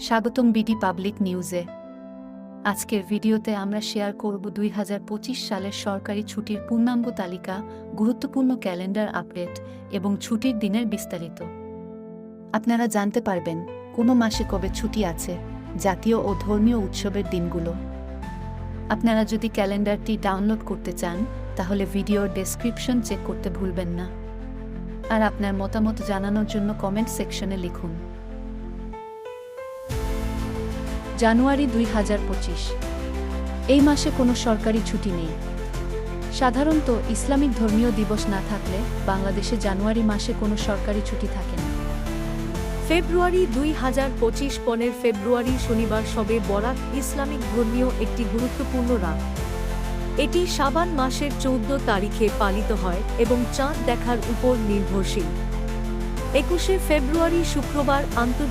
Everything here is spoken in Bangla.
স্বাগতম বিডি পাবলিক নিউজে। আজকের ভিডিওতে আমরা শেয়ার করব দুই হাজার পঁচিশ সালের সরকারি ছুটির পূর্ণাঙ্গ তালিকা, গুরুত্বপূর্ণ ক্যালেন্ডার আপডেট এবং ছুটির দিনের বিস্তারিত। আপনারা জানতে পারবেন কোনো মাসে কবে ছুটি আছে, জাতীয় ও ধর্মীয় উৎসবের দিনগুলো। আপনারা যদি ক্যালেন্ডারটি ডাউনলোড করতে চান, তাহলে ভিডিওর ডেসক্রিপশন চেক করতে ভুলবেন না। আর আপনার মতামত জানানোর জন্য কমেন্ট সেকশনে লিখুন। জানুয়ারি দুই হাজার পঁচিশ। এই মাসে কোনো সরকারি ছুটি নেই। সাধারণত ইসলামিক ধর্মীয় দিবস না থাকলে বাংলাদেশে জানুয়ারি মাসে কোনো সরকারি ছুটি থাকে না। ফেব্রুয়ারি দুই হাজার পঁচিশ পনেরো ফেব্রুয়ারি শনিবার সবে বরাক ইসলামিক ধর্মীয় একটি গুরুত্বপূর্ণ রাত। এটি সাবান মাসের চৌদ্দ তারিখে পালিত হয় এবং চাঁদ দেখার উপর নির্ভরশীল। একুশে ফেব্রুয়ারি শুক্রবার আন্তর্জাতিক